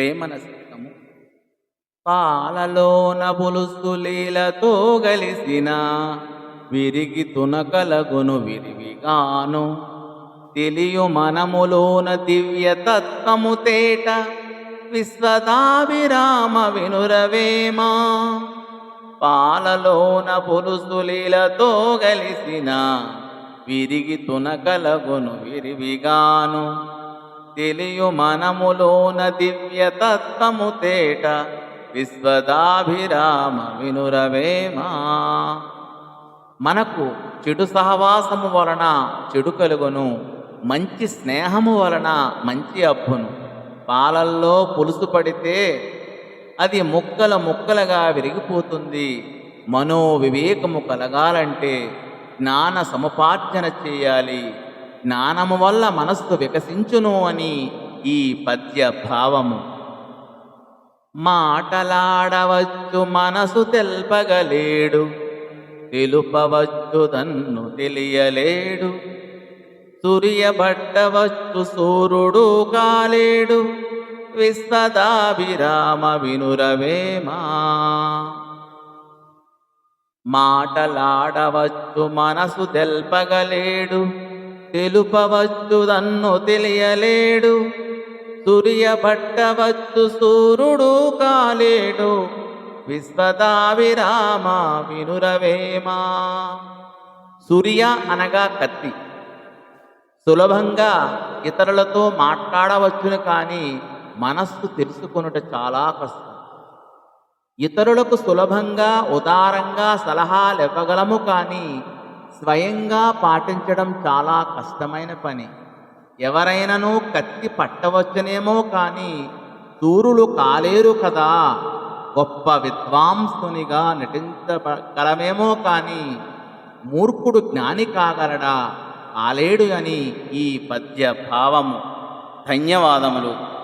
ప్రేమన ప్రేమనసికము పాలలోన పులుసు లీలతో గలిసిన విరిగి తునకలగును విరివిగాను. తెలియు మనములోన దివ్య తత్వము తేట విశ్వదాభిరామ వినురవేమా. పాలలోన పులుసులీలతో గలిసిన విరిగి తునకలగును విరివిగాను. తెలియు మనములోన దివ్య తత్వము తేట విశ్వదాభిరామ వినురవేమా మనకు చెడు సహవాసము వలన చెడు కలుగును మంచి స్నేహము వలన మంచి అబ్బును. పాలల్లో పులుసు పడితే అది ముక్కల ముక్కలుగా విరిగిపోతుంది. మనో వివేకము కలగాలంటే జ్ఞాన సముపార్జన చేయాలి. జ్ఞానము వల్ల మనస్సు వికసించును అని ఈ పద్య భావము. మాటలాడవచ్చు మనసు తెల్పగలేడు తెలుపవచ్చు తన్ను తెలియలేడు సూర్యబట్టవచ్చు సూర్యుడు కాలేడు విశ్వదాభిరామ వినురవేమా మాటలాడవచ్చు మనసు తెల్పగలేడు తెలుపవచ్చు తన్ను తెలియలేడు. సూర్యబట్టవచ్చు సూర్యుడు కాలేడు. విశ్వదావిరామ వినురవేమా? సూర్య అనగా కత్తి. సులభంగా ఇతరులతో మాట్లాడవచ్చును కానీ మనస్సు తెలుసుకొనుట చాలా కష్టం. ఇతరులకు సులభంగా ఉదారంగా సలహాలు ఇవ్వగలము కానీ స్వయంగా పాటించడం చాలా కష్టమైన పని. ఎవరైనను కత్తి పట్టవచ్చునేమో కానీ సూర్యులు కాలేరు కదా. గొప్ప విద్వాంసునిగా నటించగలమేమో కానీ మూర్ఖుడు జ్ఞాని కాగలడా? కాలేడు అని ఈ పద్య భావము ధన్యవాదములు.